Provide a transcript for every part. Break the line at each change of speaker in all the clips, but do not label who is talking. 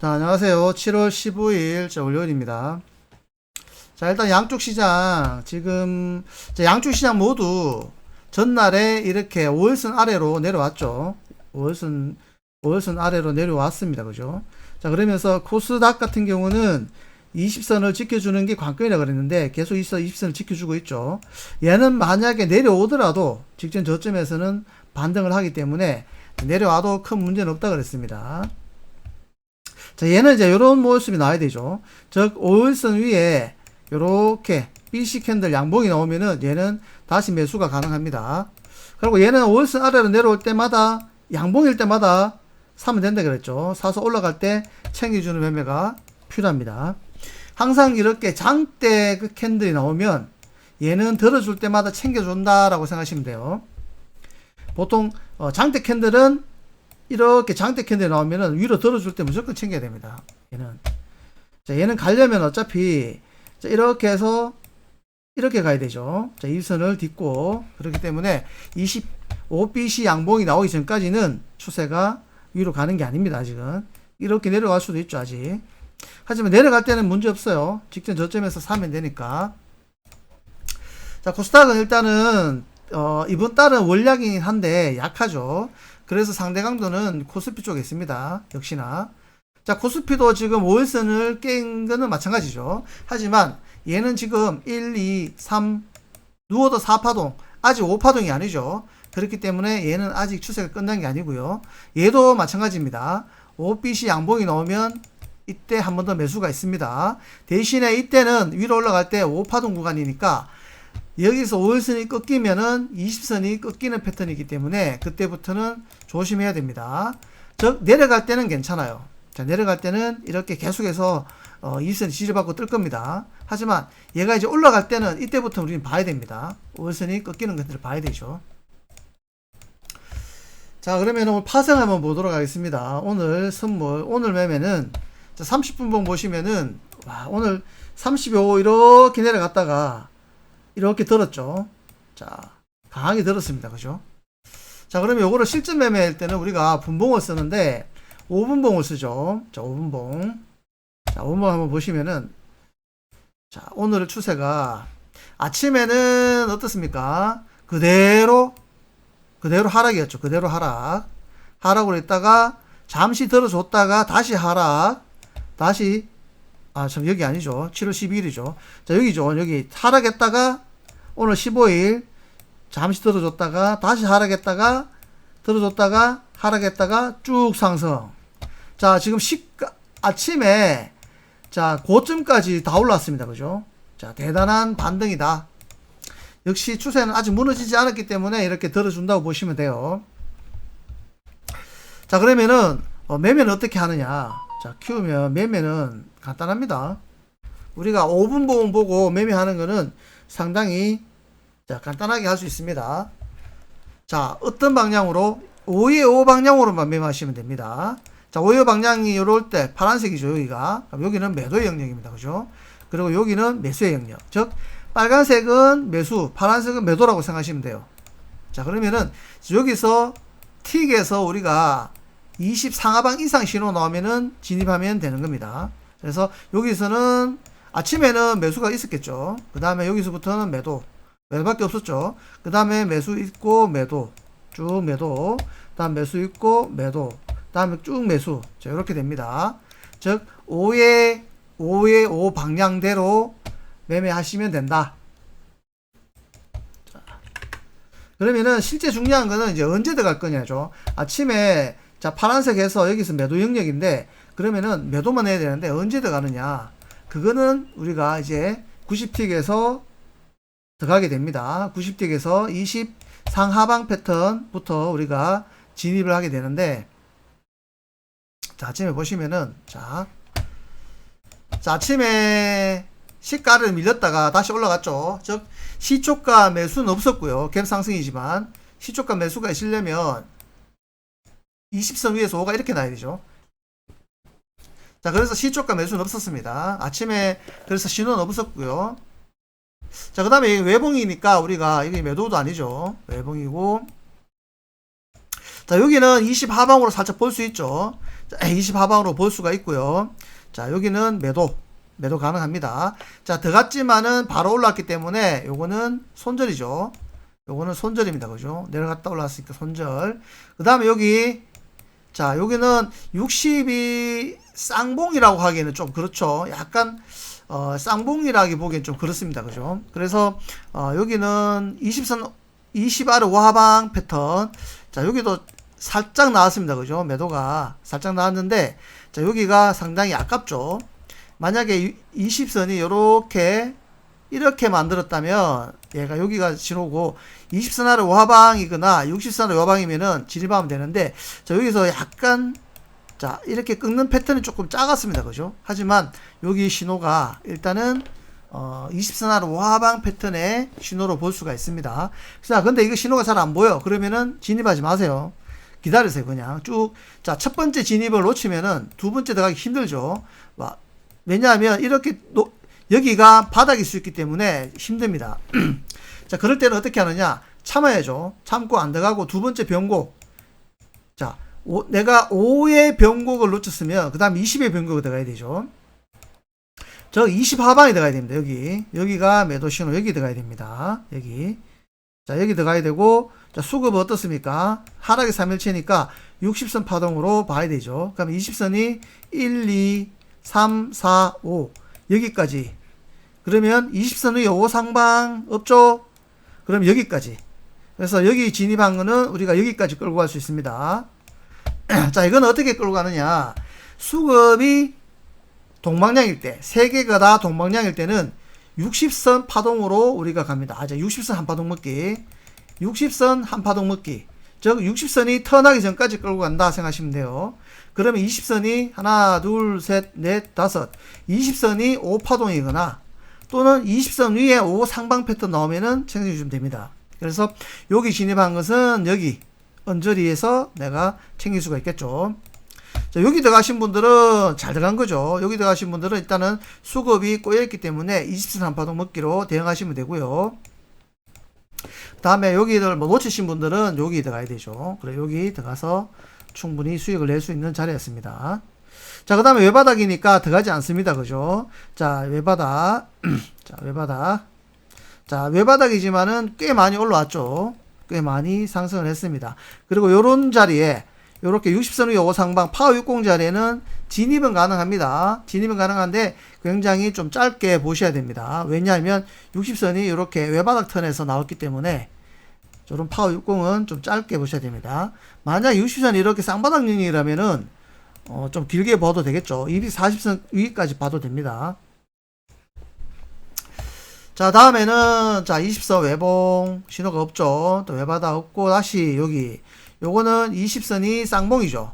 자, 안녕하세요. 7월 15일 자, 월요일입니다. 자, 일단 양쪽 시장 지금 자, 양쪽 시장 모두 전날에 이렇게 5일선 아래로 내려왔죠. 5일선 5일선 아래로 내려왔습니다. 그죠? 자, 그러면서 코스닥 같은 경우는 20선을 지켜주는 게 관건이라 그랬는데 계속 있어 20선을 지켜주고 있죠. 얘는 만약에 내려오더라도 직전 저점에서는 반등을 하기 때문에 내려와도 큰 문제는 없다 그랬습니다. 자, 얘는 이제 이런 모습이 나와야 되죠. 즉, 5일선 위에 이렇게 BC 캔들 양봉이 나오면은 얘는 다시 매수가 가능합니다. 그리고 얘는 5일선 아래로 내려올 때마다 양봉일 때마다 사면 된다 그랬죠. 사서 올라갈 때 챙겨주는 매매가 필요합니다. 항상 이렇게 장대 그 캔들이 나오면 얘는 들어줄 때마다 챙겨준다라고 생각하시면 돼요. 보통 어, 장대 캔들은 이렇게 장대 캔들이 나오면은 위로 들어줄 때 무조건 챙겨야 됩니다. 얘는 자 얘는 가려면 어차피 자, 이렇게 해서 이렇게 가야 되죠. 자, 일선을 딛고 그렇기 때문에 25BC 양봉이 나오기 전까지는 추세가 위로 가는 게 아닙니다. 아직은 이렇게 내려갈 수도 있죠. 아직 하지만 내려갈 때는 문제 없어요. 직전 저점에서 사면 되니까. 자, 코스닥은 일단은 어, 이번 달은 원약이긴 한데 약하죠. 그래서 상대 강도는 코스피 쪽에 있습니다. 역시나. 자, 코스피도 지금 5일선을 깬 거는 마찬가지죠. 하지만 얘는 지금 1, 2, 3, 누워도 4파동, 아직 5파동이 아니죠. 그렇기 때문에 얘는 아직 추세가 끝난 게 아니고요. 얘도 마찬가지입니다. 5BC 양봉이 나오면 이때 한 번 더 매수가 있습니다. 대신에 이때는 위로 올라갈 때 5파동 구간이니까 여기서 5일선이 꺾이면은 20선이 꺾이는 패턴이기 때문에 그때부터는 조심해야 됩니다. 즉 내려갈 때는 괜찮아요. 자 내려갈 때는 이렇게 계속해서 어, 20선이 지지받고 뜰 겁니다. 하지만 얘가 이제 올라갈 때는 이때부터 우리는 봐야 됩니다. 5일선이 꺾이는 것들을 봐야 되죠. 자 그러면 오늘 파생 한번 보도록 하겠습니다. 오늘 선물 오늘 매매는 자, 30분봉 보시면은 와 오늘 35 이렇게 내려갔다가 이렇게 들었죠. 자, 강하게 들었습니다. 그죠? 자, 그러면 요거를 실전 매매할 때는 우리가 분봉을 쓰는데 5분봉을 쓰죠. 자, 5분봉. 자, 5분봉 한번 보시면은 자, 오늘의 추세가 아침에는 어떻습니까? 그대로 그대로 하락이었죠. 그대로 하락. 하락으로 있다가 잠시 들어줬다가 다시 하락. 다시 아, 참, 여기 아니죠. 7월 12일이죠. 자, 여기죠. 여기 하락했다가, 오늘 15일, 잠시 들어줬다가, 다시 하락했다가, 들어줬다가, 하락했다가, 쭉 상승. 자, 지금 시, 아침에, 자, 고점까지 다 올랐습니다. 그죠? 자, 대단한 반등이다. 역시 추세는 아직 무너지지 않았기 때문에 이렇게 들어준다고 보시면 돼요. 자, 그러면은, 어, 매매는 어떻게 하느냐. 자, 키우면 매매는 간단합니다. 우리가 5분 보험 보고 매매하는 거는 상당히 자, 간단하게 할 수 있습니다. 자, 어떤 방향으로? 5의 5 방향으로만 매매하시면 됩니다. 자, 5의 방향이 이럴 때 파란색이죠, 여기가. 여기는 매도의 영역입니다. 그죠? 그리고 여기는 매수의 영역. 즉, 빨간색은 매수, 파란색은 매도라고 생각하시면 돼요. 자, 그러면은 여기서 틱에서 우리가 20 상하방 이상 신호 나오면은 진입하면 되는 겁니다. 그래서 여기서는 아침에는 매수가 있었겠죠. 그 다음에 여기서부터는 매도. 매도밖에 없었죠. 그 다음에 매수 있고 매도. 쭉 매도. 다음 매수 있고 매도. 다음에 쭉 매수. 자, 이렇게 됩니다. 즉, 5의, 5의 5 방향대로 매매하시면 된다. 자, 그러면은 실제 중요한 거는 이제 언제 들어갈 거냐죠. 아침에 자, 파란색에서 여기서 매도 영역인데, 그러면은 매도만 해야 되는데, 언제 들어가느냐. 그거는 우리가 이제 90틱에서 들어가게 됩니다. 90틱에서 20 상하방 패턴부터 우리가 진입을 하게 되는데, 자, 아침에 보시면은, 자, 자, 아침에 시가를 밀렸다가 다시 올라갔죠. 즉, 시초가 매수는 없었고요. 갭 상승이지만, 시초가 매수가 있으려면, 20선 위에서 5가 이렇게 나야 되죠. 자, 그래서 시초가 매수는 없었습니다. 아침에 그래서 신호는 없었고요. 자, 그 다음에 외봉이니까 우리가 이게 매도도 아니죠. 외봉이고. 자, 여기는 20 하방으로 살짝 볼 수 있죠. 자, 20 하방으로 볼 수가 있고요. 자, 여기는 매도. 매도 가능합니다. 자, 들어갔지만은 바로 올랐기 때문에 요거는 손절이죠. 요거는 손절입니다. 그죠? 내려갔다 올라왔으니까 손절. 그 다음에 여기, 자, 여기는 60이 쌍봉이라고 하기에는 좀 그렇죠. 약간, 어, 쌍봉이라기 보기엔 좀 그렇습니다. 그죠? 그래서, 어, 여기는 20선, 20R 와하방 패턴. 자, 여기도 살짝 나왔습니다. 그죠? 매도가 살짝 나왔는데, 자, 여기가 상당히 아깝죠. 만약에 20선이 이렇게 이렇게 만들었다면 얘가 여기가 신호고 20선 아래 와방이거나 60선 아래 와방이면은 진입하면 되는데 자 여기서 약간 자 이렇게 끊는 패턴이 조금 작았습니다. 그죠? 하지만 여기 신호가 일단은 어 20선 아래 와방 패턴의 신호로 볼 수가 있습니다. 자 근데 이거 신호가 잘 안 보여. 그러면은 진입하지 마세요. 기다리세요 그냥. 쭉. 자 첫 번째 진입을 놓치면은 두 번째 들어가기 힘들죠. 와, 왜냐하면 이렇게 노, 여기가 바닥일 수 있기 때문에 힘듭니다. 자, 그럴 때는 어떻게 하느냐? 참아야죠. 참고 안 들어가고 두 번째 변곡. 자, 오, 내가 5의 변곡을 놓쳤으면 그 다음 20의 변곡이 들어가야 되죠. 저 20 하방에 들어가야 됩니다. 여기. 여기가 매도 신호 여기 들어가야 됩니다. 여기. 자, 여기 들어가야 되고 자, 수급은 어떻습니까? 하락의 3일체니까 60선 파동으로 봐야 되죠. 그럼 20선이 1, 2, 3, 4, 5 여기까지 그러면 20선 위에 5 상방 없죠? 그럼 여기까지 그래서 여기 진입한 거는 우리가 여기까지 끌고 갈 수 있습니다 자 이건 어떻게 끌고 가느냐 수급이 동방향일 때, 세 개가 다 동방향일 때는 60선 파동으로 우리가 갑니다. 아, 자, 60선 한 파동 먹기. 60선 한 파동 먹기. 즉, 60선이 턴하기 전까지 끌고 간다 생각하시면 돼요. 그러면 20선이 하나, 둘, 셋, 넷, 다섯. 20선이 5파동이거나 또는 20선 위에 5 상방 패턴 나오면은 챙겨 주시면 됩니다. 그래서 여기 진입한 것은 여기 언저리에서 내가 챙길 수가 있겠죠. 자, 여기 들어가신 분들은 잘 들어간 거죠. 여기 들어가신 분들은 일단은 수급이 꼬여있기 때문에 20선 한파동 먹기로 대응하시면 되고요. 다음에 여기를 뭐 놓치신 분들은 여기 들어가야 되죠. 그래 여기 들어가서 충분히 수익을 낼 수 있는 자리였습니다. 자, 그 다음에 외바닥이니까 들어가지 않습니다. 그죠? 자, 외바닥. 자, 외바닥. 자, 외바닥이지만은 꽤 많이 올라왔죠. 꽤 많이 상승을 했습니다. 그리고 요런 자리에 요렇게 60선 위 5상방 파워 60 자리에는 진입은 가능합니다. 진입은 가능한데 굉장히 좀 짧게 보셔야 됩니다. 왜냐하면 60선이 이렇게 외바닥 턴에서 나왔기 때문에 저런 파워 60은 좀 짧게 보셔야 됩니다. 만약 60선이 이렇게 쌍바닥 유닛이라면은 어, 좀 길게 봐도 되겠죠. 240선 위까지 봐도 됩니다. 자, 다음에는, 자, 20선 외봉, 신호가 없죠. 또 외바닥 없고, 다시 여기, 요거는 20선이 쌍봉이죠.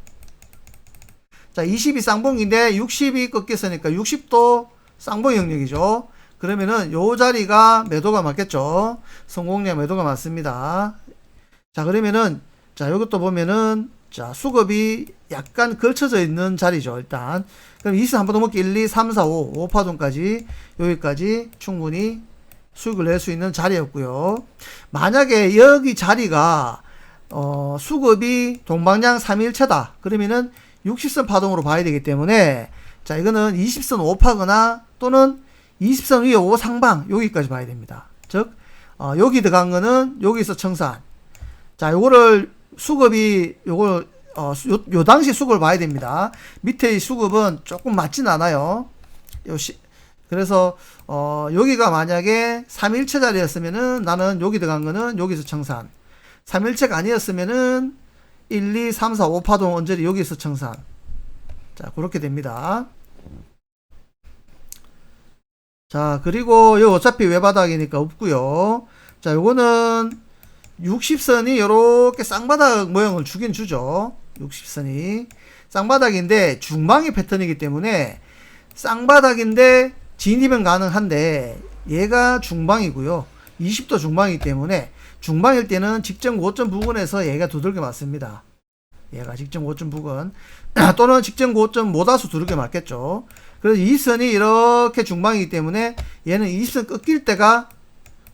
자, 20이 쌍봉인데, 60이 꺾였으니까 60도 쌍봉 영역이죠. 그러면은 요 자리가 매도가 맞겠죠. 성공량 매도가 맞습니다. 자, 그러면은, 자, 이것도 보면은, 자, 수급이 약간 걸쳐져 있는 자리죠, 일단. 그럼 20 한번 더 먹기 1, 2, 3, 4, 5, 5파동까지, 여기까지 충분히 수익을 낼 수 있는 자리였고요. 만약에 여기 자리가, 어, 수급이 동방향 3일체다. 그러면은 60선 파동으로 봐야 되기 때문에, 자, 이거는 20선 5파거나 또는 20선 위에 5 상방, 여기까지 봐야 됩니다. 즉, 어, 여기 들어간 거는 여기서 청산. 자, 요거를 수급이 요걸 어, 요, 요 당시 수급을 봐야 됩니다. 밑에 수급은 조금 맞진 않아요. 요 시, 그래서 어, 여기가 만약에 3일체 자리였으면은 나는 여기 들어간 거는 여기서 청산. 3일체가 아니었으면은 1, 2, 3, 4, 5 파동 언저리 여기서 청산. 자, 그렇게 됩니다. 자, 그리고 요 어차피 외바닥이니까 없고요. 자, 요거는 60선이 이렇게 쌍바닥 모양을 주긴 주죠. 60선이 쌍바닥인데 중방의 패턴이기 때문에 쌍바닥인데 진입은 가능한데 얘가 중방이고요. 20도 중방이기 때문에 중방일 때는 직전 고점 부근에서 얘가 두들겨 맞습니다. 얘가 직전 고점 부근 또는 직전 고점 모다수 두들겨 맞겠죠. 그래서 이 선이 이렇게 중방이기 때문에 얘는 20선 꺾일 때가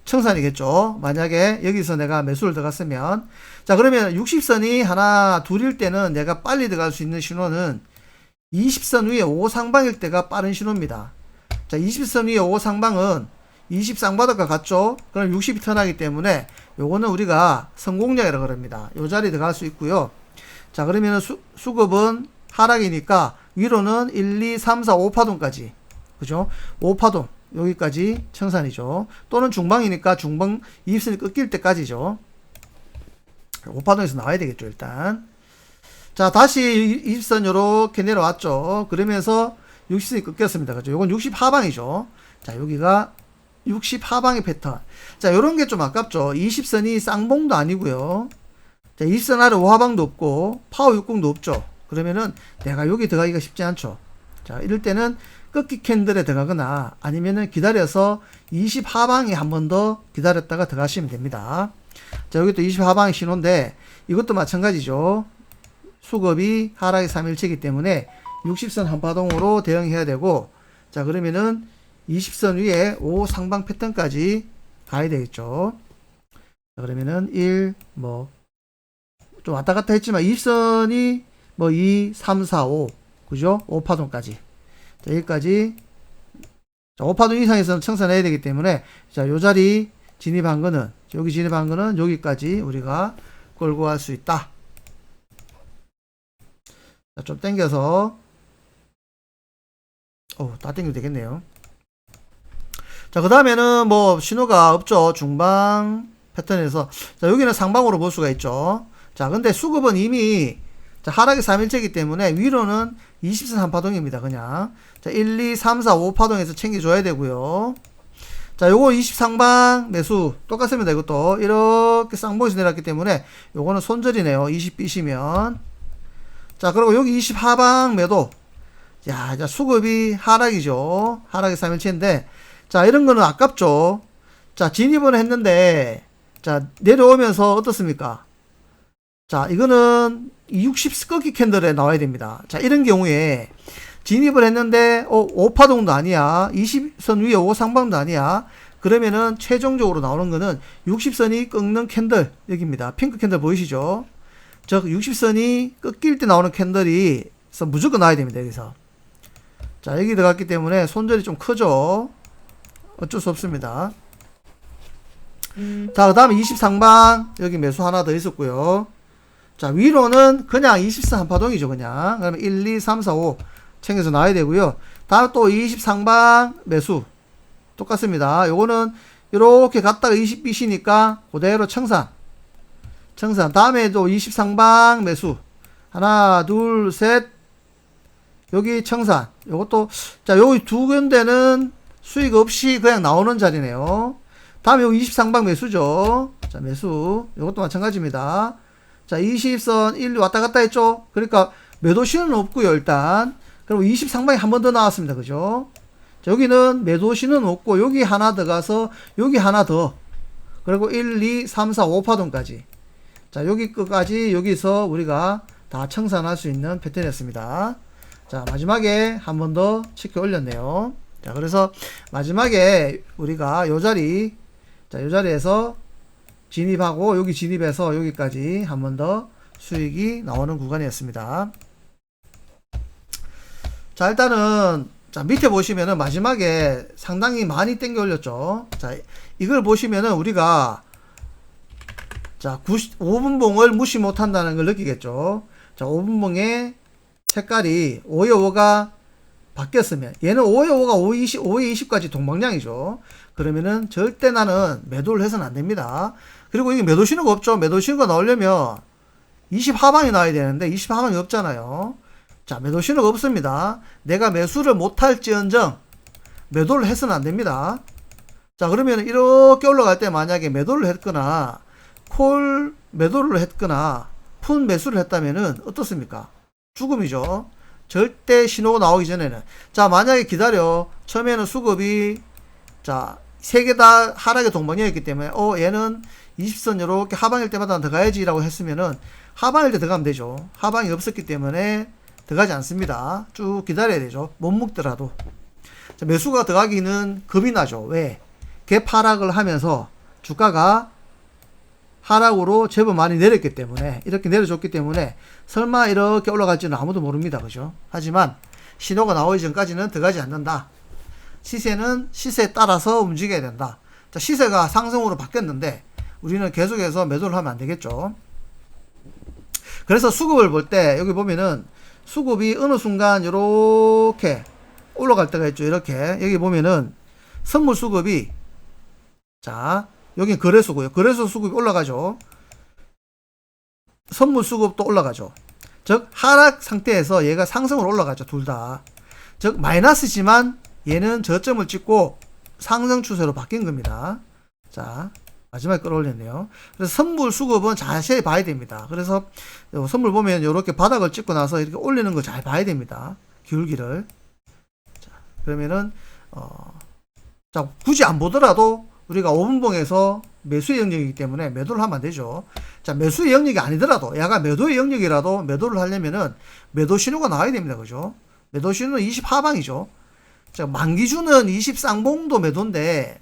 청산이겠죠. 만약에 여기서 내가 매수를 들어갔으면. 자, 그러면 60선이 하나, 둘일 때는 내가 빨리 들어갈 수 있는 신호는 20선 위에 5 상방일 때가 빠른 신호입니다. 자, 20선 위에 5 상방은 20 쌍바닥과 같죠? 그럼 60이 턴하기 때문에 요거는 우리가 성공량이라고 그럽니다. 요 자리 들어갈 수 있고요. 자, 그러면 수, 수급은 하락이니까 위로는 1, 2, 3, 4, 5파동까지. 그죠? 5파동. 여기까지 청산이죠. 또는 중방이니까 중방 20선이 꺾일 때까지죠. 5파동에서 나와야 되겠죠, 일단. 자, 다시 20선 요렇게 내려왔죠. 그러면서 60선이 꺾였습니다. 그죠? 요건 60 하방이죠. 자, 여기가 60 하방의 패턴. 자, 요런 게 좀 아깝죠. 20선이 쌍봉도 아니고요. 자, 20선 아래 5하방도 없고 파워 60도 없죠. 그러면은 내가 여기 들어가기가 쉽지 않죠. 자, 이럴 때는 꺾기 캔들에 들어가거나 아니면은 기다려서 20 하방에 한 번 더 기다렸다가 들어가시면 됩니다. 자, 여기 또20 하방의 신호인데 이것도 마찬가지죠. 수급이 하락의 3일치이기 때문에 60선 한파동으로 대응해야 되고 자, 그러면은 20선 위에 5 상방 패턴까지 가야 되겠죠. 자, 그러면은 1, 뭐, 좀 왔다 갔다 했지만 20선이 뭐 2, 3, 4, 5, 그죠? 5파동까지. 자, 여기까지. 자, 5파동 이상에서는 청산해야 되기 때문에, 자, 요 자리 진입한 거는, 여기 진입한 거는 여기까지 우리가 끌고 갈수 있다. 자, 좀 당겨서, 어, 다 당겨도 되겠네요. 자, 그 다음에는 뭐 신호가 없죠. 중방 패턴에서. 자, 여기는 상방으로 볼 수가 있죠. 자, 근데 수급은 이미 자, 하락이 3일째이기 때문에 위로는 20선 한파동입니다. 그냥. 자, 1, 2, 3, 4, 5파동에서 챙겨줘야 되고요. 자, 요거 20상방 매수 똑같습니다. 이것도 이렇게 쌍봉에서 내렸기 때문에 요거는 손절이네요. 20 삐시면. 자, 그리고 여기 20 하방 매도. 야, 자, 수급이 하락이죠. 하락이 3일째인데 자, 이런 거는 아깝죠. 자, 진입을 했는데 자, 내려오면서 어떻습니까? 자, 이거는 60 스커키 캔들에 나와야 됩니다. 자, 이런 경우에 진입을 했는데, 어, 5파동도 아니야. 20선 위에 5 상방도 아니야. 그러면은 최종적으로 나오는 거는 60선이 꺾는 캔들, 여기입니다. 핑크 캔들 보이시죠? 즉, 60선이 꺾일 때 나오는 캔들이 무조건 나와야 됩니다. 여기서. 자, 여기 들어갔기 때문에 손절이 좀 크죠? 어쩔 수 없습니다. 자, 그 다음에 20 상방, 여기 매수 하나 더 있었고요. 자, 위로는 그냥 24 한파동이죠, 그냥. 그러면 1, 2, 3, 4, 5 챙겨서 놔야 되고요. 다음 또 20 상방 매수. 똑같습니다. 요거는 이렇게 갔다가 20 빚이니까 그대로 청산. 청산. 다음에도 20 상방 매수. 하나, 둘, 셋. 여기 청산. 요것도, 자, 여기 두 군데는 수익 없이 그냥 나오는 자리네요. 다음에 20 상방 매수죠. 자, 매수. 요것도 마찬가지입니다. 자, 20선 1 왔다 갔다 했죠? 그러니까 매도 신호는 없고요, 일단. 그리고 20 상방이 한 번 더 나왔습니다. 그죠? 자, 여기는 매도 신호는 없고, 여기 하나 더 가서, 여기 하나 더. 그리고 1, 2, 3, 4, 5파동까지. 자, 여기 끝까지 여기서 우리가 다 청산할 수 있는 패턴이었습니다. 자, 마지막에 한 번 더 치켜 올렸네요. 자, 그래서 마지막에 우리가 요 자리, 자, 요 자리에서 진입하고 여기 진입해서 여기까지 한 번 더 수익이 나오는 구간이었습니다. 자 일단은 자 밑에 보시면은 마지막에 상당히 많이 땡겨 올렸죠. 자 이걸 보시면은 우리가 자 90, 5분봉을 무시 못한다는 걸 느끼겠죠. 자 5분봉의 색깔이 5에 5가 바뀌었으면 얘는 5에 5가 5에 20, 5에 20까지 동방량이죠. 그러면은 절대 나는 매도를 해서는 안 됩니다. 그리고 이게 매도 신호가 없죠. 매도 신호가 나오려면 20 하방이 나와야 되는데 20 하방이 없잖아요. 자, 매도 신호가 없습니다. 내가 매수를 못할지언정 매도를 해서는 안 됩니다. 자, 그러면 이렇게 올라갈 때 만약에 매도를 했거나 콜 매도를 했거나 푼 매수를 했다면은 어떻습니까? 죽음이죠. 절대 신호가 나오기 전에는 자 만약에 기다려 처음에는 수급이 자 세 개 다 하락의 동반이었기 때문에 어 얘는 20선 이렇게 하방일 때마다 들어가야지라고 했으면은 하방일 때 들어가면 되죠. 하방이 없었기 때문에 들어가지 않습니다. 쭉 기다려야 되죠. 못 먹더라도. 자, 매수가 들어가기는 겁이 나죠. 왜? 갭 하락을 하면서 주가가 하락으로 제법 많이 내렸기 때문에 이렇게 내려줬기 때문에 설마 이렇게 올라갈지는 아무도 모릅니다. 그죠? 하지만 신호가 나오기 전까지는 들어가지 않는다. 시세는 시세에 따라서 움직여야 된다. 자, 시세가 상승으로 바뀌었는데 우리는 계속해서 매도를 하면 안 되겠죠. 그래서 수급을 볼 때 여기 보면은 수급이 어느 순간 이렇게 올라갈 때가 있죠. 이렇게 여기 보면은 선물 수급이 자 여기 거래소고요. 거래소 수급이 올라가죠. 선물 수급도 올라가죠. 즉 하락 상태에서 얘가 상승으로 올라가죠. 둘 다. 즉 마이너스지만 얘는 저점을 찍고 상승 추세로 바뀐 겁니다. 자 마지막에 끌어올렸네요. 그래서 선물 수급은 자세히 봐야 됩니다. 그래서 요 선물 보면 이렇게 바닥을 찍고 나서 이렇게 올리는 거 잘 봐야 됩니다. 기울기를. 자, 그러면은 어, 자 굳이 안 보더라도 우리가 5분봉에서 매수의 영역이기 때문에 매도를 하면 안 되죠. 자 매수의 영역이 아니더라도 야가 매도의 영역이라도 매도를 하려면은 매도 신호가 나와야 됩니다. 그죠? 매도 신호는 20 하방이죠. 자 만기준은 20 쌍봉도 매도인데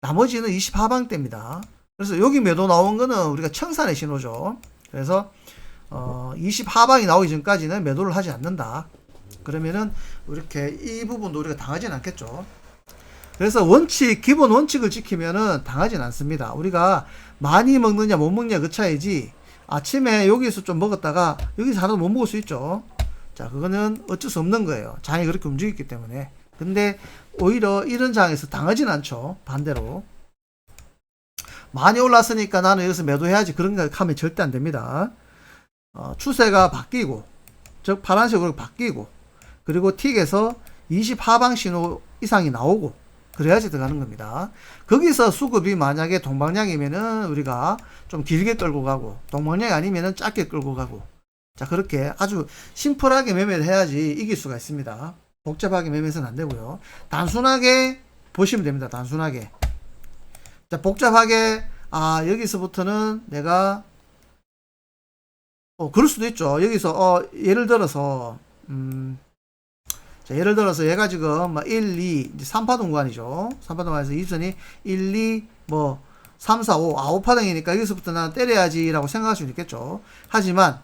나머지는 20 하방대입니다. 그래서 여기 매도 나온 거는 우리가 청산의 신호죠. 그래서 어, 20 하방이 나오기 전까지는 매도를 하지 않는다. 그러면은 이렇게 이 부분도 우리가 당하진 않겠죠. 그래서 원칙, 기본 원칙을 지키면은 당하진 않습니다. 우리가 많이 먹느냐 못 먹냐 그 차이지 아침에 여기서 좀 먹었다가 여기서 하나도 못 먹을 수 있죠. 자, 그거는 어쩔 수 없는 거예요. 장이 그렇게 움직였기 때문에. 근데 오히려 이런 장에서 당하진 않죠. 반대로. 많이 올랐으니까 나는 여기서 매도해야지 그런 거 하면 절대 안 됩니다. 어, 추세가 바뀌고, 즉 파란색으로 바뀌고, 그리고 틱에서 20 하방 신호 이상이 나오고, 그래야지 들어가는 겁니다. 거기서 수급이 만약에 동방량이면은 우리가 좀 길게 끌고 가고, 동방량이 아니면은 짧게 끌고 가고, 자, 그렇게 아주 심플하게 매매를 해야지 이길 수가 있습니다. 복잡하게 매매해서는 안 되고요. 단순하게 보시면 됩니다. 단순하게. 자, 복잡하게, 아, 여기서부터는 내가, 어, 그럴 수도 있죠. 여기서, 어, 예를 들어서, 음, 자, 예를 들어서 얘가 지금 막 1, 2, 이제 3파동 구간이죠. 3파동 구간에서 이선이 1, 2, 뭐, 3, 4, 5, 아, 5파동이니까 여기서부터 난 때려야지라고 생각할 수 있겠죠. 하지만,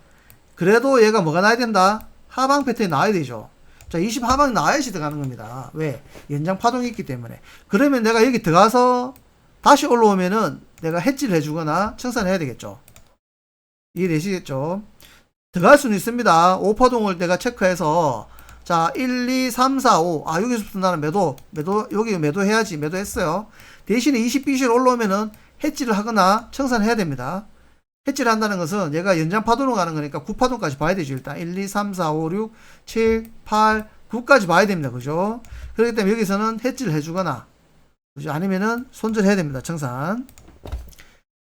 그래도 얘가 뭐가 나야 된다? 하방 패턴이 나와야 되죠. 자, 20 하방 나와야지 들어가는 겁니다. 왜? 연장 파동이 있기 때문에. 그러면 내가 여기 들어가서 다시 올라오면은 내가 해지를 해주거나 청산해야 되겠죠. 이해되시겠죠? 들어갈 수는 있습니다. 5파동을 내가 체크해서 자, 1, 2, 3, 4, 5. 아, 여기서부터 나는 매도, 매도, 여기 매도해야지. 매도했어요. 대신에 20BC로 올라오면은 해지를 하거나 청산해야 됩니다. 해지를 한다는 것은 얘가 연장 파동으로 가는 거니까 9파동까지 봐야 되죠. 일단 1, 2, 3, 4, 5, 6, 7, 8, 9까지 봐야 됩니다. 그죠? 그렇기 때문에 여기서는 해지를 해주거나 그죠? 아니면은 손절해야 됩니다. 청산.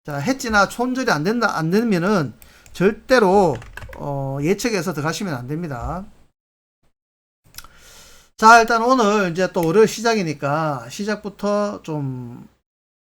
자, 해지나 손절이 안 된다, 안 되면은 절대로 어, 예측해서 들어가시면 안 됩니다. 자, 일단 오늘 이제 또 월요일 시작이니까 시작부터 좀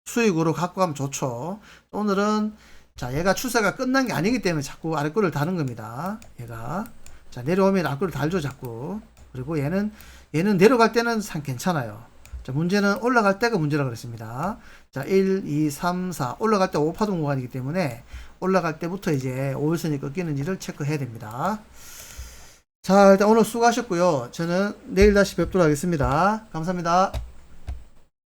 수익으로 갖고 가면 좋죠. 오늘은 자, 얘가 추세가 끝난 게 아니기 때문에 자꾸 아래꼬리를 다는 겁니다. 얘가. 자, 내려오면 아래꼬리를 달죠, 자꾸. 그리고 얘는, 얘는 내려갈 때는 상 괜찮아요. 자, 문제는 올라갈 때가 문제라 그랬습니다. 자, 1, 2, 3, 4. 올라갈 때 5파동 구간이기 때문에 올라갈 때부터 이제 5일선이 꺾이는지를 체크해야 됩니다. 자, 일단 오늘 수고하셨고요. 저는 내일 다시 뵙도록 하겠습니다. 감사합니다.